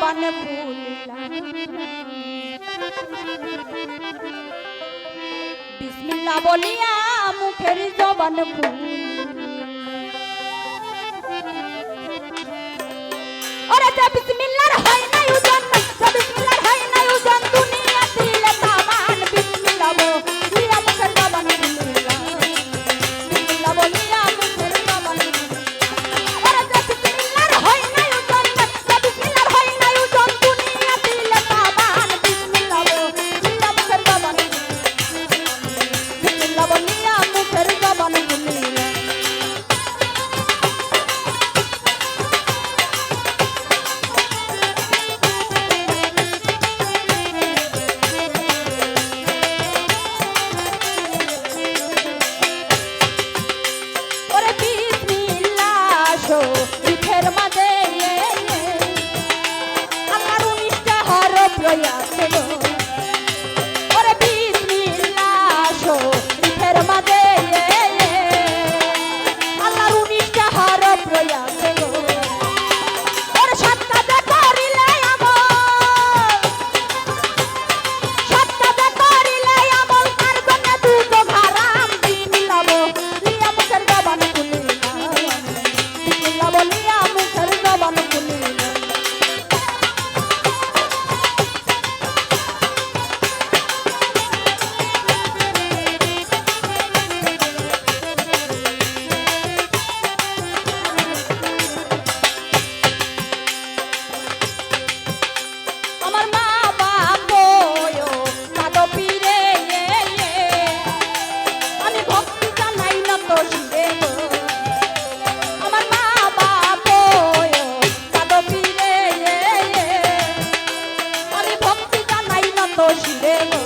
খুললাম বিসমিল্লা বলিয়া মুখের জবান ফুল শিরে